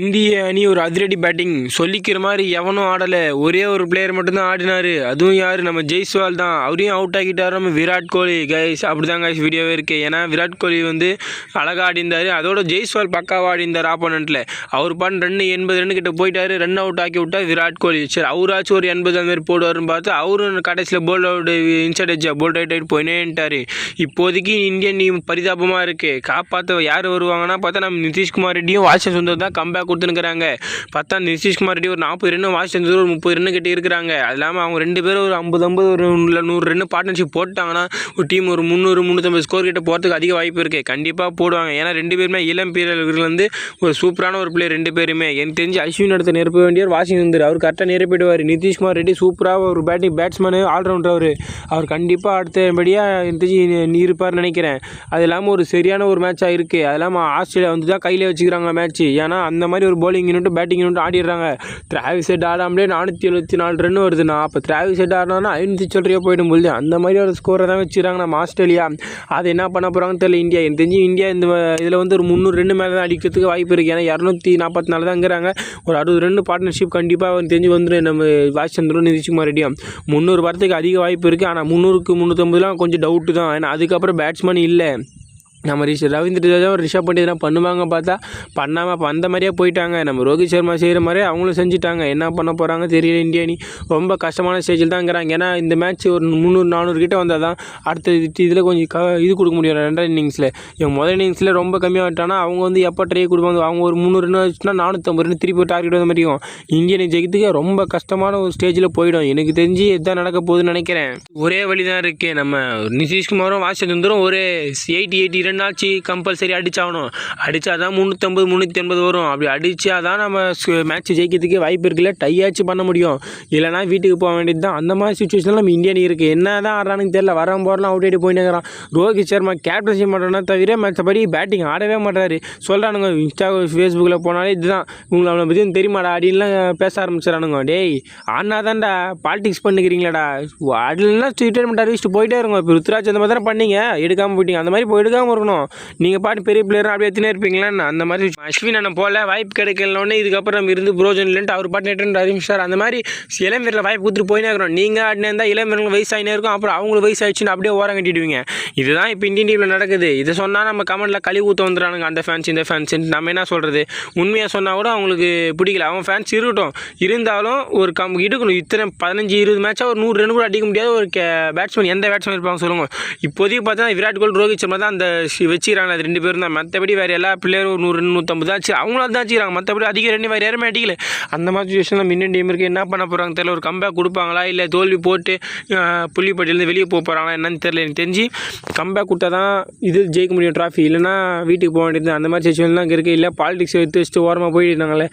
இந்திய அணி ஒரு அதிரடி பேட்டிங் சொல்லிக்கிற மாதிரி எவனும் ஆடலை. ஒரே ஒரு பிளேயர் மட்டும்தான் ஆடினார். அதுவும் யார்? நம்ம ஜெய்ஸ்வால் தான். அவரையும் அவுட் ஆக்கிட்டார் நம்ம விராட் கோலி. கைஸ் அப்படி தான் கைஸ் வீடியோவே இருக்குது ஏன்னா விராட் கோலி வந்து அழகாக ஆடிந்தார் அதோட ஜெய்ஸ்வால் பக்காவாக ஆடிந்தார் ஆப்போனண்ட்டில் அவர் பாட்டு ரெண்டு எண்பது ரன் கிட்ட போயிட்டார். ரன் அவுட் ஆக்கி விட்டா விராட் கோலி. சரி அவராச்சும் ஒரு எண்பது அந்த மாதிரி போடுவார்னு பார்த்து அவரும் கடைசியில் போல்ட் அவுட் இன்சைட் அடிச்சா போல்ட் அவுட் ஆகிட்டு போயினேன்ட்டார். இப்போதைக்கு இந்தியன் டீம் பரிதாபமாக இருக்குது காப்பாற்ற யார் வருவாங்கன்னா பார்த்தா நம்ம நிதிஷ்குமார் ரெட்டியும் வாஷிங் சுந்தர் தான் கம்பேக் கொடுத்துனுக்குறாங்க பார்த்தா நிதிஷ்குமார் ரெட்டி ஒரு நாற்பது ரன்னு வாஷிங் செஞ்சு ஒரு முப்பது ரன்னு கிட்ட இருக்கிறாங்க. அது இல்லாமல் அவங்க ரெண்டு பேரும் ஒரு ஐம்பது ஐம்பது ஒரு இல்லை நூறு ரன்னு பார்ட்னர்ஷிப் போட்டாங்கன்னா ஒரு டீம் ஒரு முந்நூறு முந்நூற்றம்பது ஸ்கோர் கிட்ட போகிறதுக்கு அதிக வாய்ப்பு இருக்குது கண்டிப்பாக போடுவாங்க. ஏன்னா ரெண்டு பேருமே இளம் வீரர்கள் வந்து ஒரு சூப்பரான ஒரு பிளேயர் ரெண்டு பேருமே. எனக்கு தெரிஞ்சு அஸ்வின் அடுத்த நிரப்ப வேண்டியவர் வாஷிங் சுந்தர் அவர் கரெக்டாக நிரப்பிடுவார். நிதிஷ்குமார் ரெட்டி சூப்பராக ஒரு பேட்டிங் பேட்ஸ்மேனு ஆல்ரவுண்டர் அவர். அவர் கண்டிப்பாக அடுத்தபடியாக எனக்கு தெரிஞ்சு நீ நினைக்கிறேன். அது இல்லாமல் ஒரு சரியான ஒரு மேட்சாக இருக்குது அது இல்லாமல் ஆஸ்திரேலியா வந்து தான் கையில் வச்சுக்கிறாங்க மேட்ச் ஏன்னா அந்த மாதிரி ஒரு போலிங் யூனிட் பேட்டிங் யூனிட் ஆடிடுறாங்க. டிராவிஸ் ஹெட் ஆடாமலே நானூற்றி எழுபத்தி நாலு ரன் வருதுண்ணா. அப்போ டிராவிஸ் ஹெட் ஆடினா ஐநூற்றி சொல்றியா போயிடும் பொழுது அந்த மாதிரி ஒரு ஸ்கோரை தான் வச்சுக்கிறாங்க நம்ம ஆஸ்திரேலியா அது என்ன பண்ண போகிறாங்கன்னு தெரியல இந்தியா. எனக்கு தெரிஞ்சு இந்தியா இந்த இதில் வந்து ஒரு முந்நூறு ரன் மேலே தான் அடிக்கிறதுக்கு வாய்ப்பு இருக்குது ஏன்னா இரநூத்தி நாற்பத்தி நாலு தான்ங்கிறாங்க ஒரு அறுபது ரன் பார்ட்னர்ஷிப் கண்டிப்பாக அவன் தெரிஞ்சு வந்துடும் நம்ம வாஷிச்சந்திரன் நிதிஷ்குமார் ரெட்டியும் முந்நூறு வரத்துக்கு அதிக வாய்ப்பு இருக்குது ஆனால் முந்நூறுக்கு முந்நூற்றம்பதுலாம் கொஞ்சம் டவுட்டு தான். ஏன்னா அதுக்கப்புறம் பேட்ஸ்மேன் இல்லை. நம்ம ரிஷ் ரவீந்திர ஜடேஜா ரிஷப் பண்ட் எதனா பண்ணுவாங்க பார்த்தா பண்ணாமல் அப்போ அந்த மாதிரியே போயிட்டாங்க. நம்ம ரோஹித் சர்மா செய்கிற மாதிரியே அவங்களும் செஞ்சுட்டாங்க. என்ன பண்ண போகிறாங்க தெரியல இந்தியா அணி. ரொம்ப கஷ்டமான ஸ்டேஜில் தான் இருக்கிறாங்க. ஏன்னா இந்த மேட்ச் ஒரு முந்நூறு நானூறு கிட்ட வந்தால் தான் அடுத்த இதில் கொஞ்சம் க இது கொடுக்க முடியும். ரெண்டாவது இன்னிங்ஸில் இவங்க முதல் இன்னிங்ஸில் ரொம்ப கம்மியாக விட்டானா அவங்க வந்து எப்போ ட்ரை கொடுப்பாங்க? அவங்க ஒரு முந்நூறு ரன் வச்சுன்னா நானூற்றம்பது ரன் திருப்பி டார்கெட் வந்த மாதிரியும் இந்தியன் ஜெயிக்கிறதுக்கு ரொம்ப கஷ்டமான ஒரு ஸ்டேஜில் போயிடும். எனக்கு தெரிஞ்சு இதுதான் நடக்க போகுதுன்னு நினைக்கிறேன். ஒரே வழி தான் இருக்குது நம்ம நிதிஷ்குமாரும் வாஷிச்சந்திரும் ஒரு எயிட்டி எயிட்டி ரன் ஆச்சு கம்பல்சரி அடித்தாகணும் அடித்தா தான் முந்நூற்றம்பது முந்நூற்றி எண்பது வரும். அப்படி அடித்தா தான் நம்ம மேட்ச் ஜெயிக்கிறதுக்கு வாய்ப்பு இருக்குல்ல? டையாச்சும் பண்ண முடியும். இல்லைனா வீட்டுக்கு போக வேண்டியது தான் அந்த மாதிரி சுச்சுவேஷனில் நம்ம இந்தியன் இருக்குது என்ன தான் ஆடுறானுங்க தெரியல. வரவன் போகிறலாம் அவுட் ஆகிட்டு போயினுக்கிறான் ரோஹித் சர்மா கேப்டன்சி பண்ணுறோன்னா தவிர மற்றபடி பேட்டிங் ஆடவே மாட்டாரு. சொல்கிறானுங்க இன்ஸ்டா ஃபேஸ்புக்கில் போனாலே இதுதான். உங்களை அவனை பற்றி தெரியுமாடா? அப்படின்லாம் பேச ஆரம்பிச்சிடறானுங்க. டேய் ஆனா தான்டா பாலிடிக்ஸ் பண்ணுக்கிறீங்களாடா ஆடலாம் ட்ரீட்மெண்ட் அறிவிச்சுட்டு போயிட்டே இருங்க. இப்போ ருத்ராஜ் அந்த மாதிரி தானே பண்ணீங்க. எடுக்காமல் போயிட்டீங்க. அந்த மாதிரி போய் எடுக்காமல் இருக்கணும் நீங்கள் பாட்டு பெரிய பிளேயர் அப்படியே எத்தனை இருப்பீங்களா அந்த மாதிரி அஸ்வின் அண்ணன் போல வாய்ப்பு கிடைக்கலனோடனே இதுக்கப்புறம் நம்ம இருந்து புரோஜன் இல்லைன்ட்டு அவர் பாட்டு நெட்டு அறிவிச்சார் அந்த மாதிரி இளம் வீரர்கள் வாய்ப்பு கொடுத்துட்டு போயினே இருக்கிறோம். நீங்கள் ஆடினே இருந்தால் இளம் வீரர்கள் வயசாகினே இருக்கும். அப்புறம் அவங்களுக்கு வயசாகிடுச்சுன்னு அப்படியே ஓரம் கட்டிடுவீங்க. இதுதான் இப்போ இந்தியன் டீமில் நடக்குது. இதை சொன்னால் நம்ம கமெண்ட்டில் கழி ஊற்ற வந்துடுறானுங்க அந்த ஃபேன்ஸ் இந்த ஃபேன்ஸ் நம்ம என்ன சொல்கிறது உண்மையாக சொன்னால் கூட அவங்களுக்கு பிடிக்கல. அவன் ஃபேன்ஸ் இருக்கட்டும். இருந்தாலும் ஒரு கம் எடுக்கணும் இத்தனை பதினஞ்சு இருபது மேட்சாக ஒரு நூறு ரன் கூட அடிக்க முடியாத ஒரு பேட்ஸ்மேன் எந்த பேட்ஸ்மேன் இருப்பாங்க சொல்லுங்கள் இப்போதைக்கு பார்த்தா விராட் கோலி ரோஹித் சர்மா தான் அந்த வச்சுக்கிறாங்க. அது ரெண்டு பேரும் தான். மற்றபடி வேறு எல்லா பிள்ளையரும் ஒரு நூறு நூற்றம்பது தான் ஆச்சு அவங்கள தான் வச்சுக்கிறாங்க. மற்றபடி அதிகம் ரெண்டு வேறு யாருமே அடிக்கல. அந்த மாதிரி சுச்சுவேஷனில் நம்ம டீம் இருக்குது என்ன பண்ண போகிறாங்க தெரியல. ஒரு கம்பேக் கொடுப்பாங்களா? இல்லை தோல்வி போட்டு புள்ளிப்பட்டியிலேருந்து வெளியே போக போகிறாங்களா என்னன்னு தெரியல எனக்கு தெரிஞ்சு கம்பேக் கொடுத்தா தான் இது ஜெயிக்க முடியும் ட்ராஃபி இல்லைன்னா வீட்டுக்கு போக வேண்டியது அந்த மாதிரி சுச்சுவேஷன் தான் இருக்குது இல்லை பாலிடிக்ஸ் எடுத்து வச்சுட்டு ஓரமாக போயிடுறாங்களே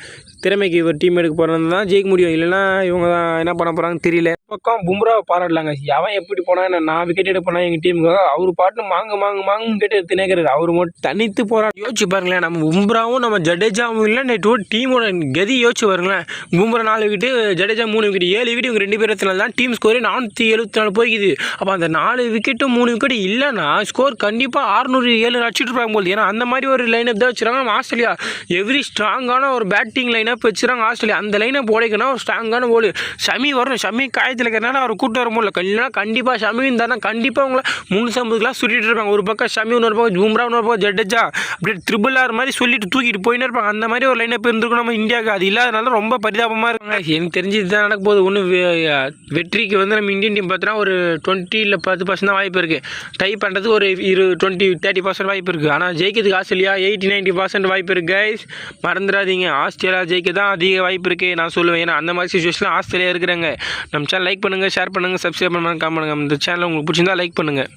திறமைக்கு ஒரு டீம் எடுக்க போகிறது தான் ஜெயிக்க முடியும். இல்லைன்னா இவங்க தான் என்ன பண்ண போகிறாங்கன்னு தெரியல. பக்கம் பும்ராவை பாராட்டலாங்க. அவன் எப்படி போனா என்ன நான் விக்கெட் எடுக்க போனா எங்கள் டீமுக்காக அவர் பாட்டு மாங்கு மாங்கு மாங்கு கேட்டு எடுத்து அவர் மட்டும் தனித்து போராட்டம் யோசிச்சு பாருங்களேன் நம்ம பும்ராவும் நம்ம ஜடேஜாவும் இல்லை நேற்று டீமோட கதி யோசிச்சு பாருங்களேன். பும்ரா நாலு விக்கெட்டு ஜடேஜா மூணு விக்கெட் ஏழு விக்கெட் இவங்க ரெண்டு பேரத்தினால தான் டீம் ஸ்கோரே நானூற்றி எழுபத்தி நாலு போய்க்குது. அப்போ அந்த நாலு விக்கெட்டும் மூணு விக்கெட் இல்லைன்னா ஸ்கோர் கண்டிப்பாக ஆறுநூறு ஏழு அடிச்சுட்டு இருப்பாங்க போது ஏன்னா அந்த மாதிரி ஒரு லைனப் தான் வச்சுருக்காங்க நம்ம ஆஸ்திரேலியா எவ்ரி ஸ்ட்ராங்கான ஒரு பேட்டிங் லைனப் வச்சுருக்காங்க ஆஸ்திரேலியா. அந்த லைனப் போடைக்கணும் ஒரு ஸ்ட்ராங்கான ஓடு ஷமி வரணும். ஷமி பக்கத்தில் இருக்கிறனால அவர் கூட்டு வர முடியல. இல்லைனா கண்டிப்பாக ஷமி இருந்தாருன்னா கண்டிப்பாக உங்களை முந்நூற்றி ஐம்பதுலாம் சுட்டிட்டு இருப்பாங்க. ஒரு பக்கம் ஷமி இன்னொரு பக்கம் ஜூம்ரா இன்னொரு பக்கம் ஜடேஜா. அப்படியே ட்ரிபிள் ஆர் மாதிரி சொல்லிட்டு தூக்கிட்டு போயின்னு இருப்பாங்க. அந்த மாதிரி ஒரு லைனப் இருந்திருக்கும் நம்ம இந்தியாவுக்கு. அது இல்லாதனால ரொம்ப பரிதாபமாக இருக்காங்க. எனக்கு தெரிஞ்சு இதுதான் நடக்க போகுது. ஒன்று வெற்றிக்கு வந்து நம்ம இந்தியன் டீம் பார்த்தோன்னா ஒரு டுவெண்ட்டி இல்லை பத்து பர்சன்ட் தான் வாய்ப்பு இருக்குது டை பண்ணுறதுக்கு ஒரு இரு டுவெண்ட்டி தேர்ட்டி பர்சன்ட் வாய்ப்பு இருக்குது ஆனால் ஜெயிக்கிறதுக்கு ஆஸ்திரேலியா எயிட்டி நைன்ட்டி பர்சன்ட் வாய்ப்பு இருக்குது கைஸ் மறந்துடாதீங்க. ஆஸ்திரேலியா ஜெயிக்க தான் அதிக வாய்ப்பு இருக்குது நான் சொல்லுவேன். ஏன்னா அந்த மாதிரி சுச்சுவேஷனில் ஆஸ்திரேலியா இருக்கிறாங்க. நம்ம சேனல் லைக் பண்ணுங்கள் ஷேர் பண்ணுங்கள் சப்ஸ்கிரைப் பண்ணுங்கள் காமெண்ட் பண்ணுங்கள் இந்த சேனல் உங்களுக்கு பிடிச்சிருந்தா லைக் பண்ணுங்கள்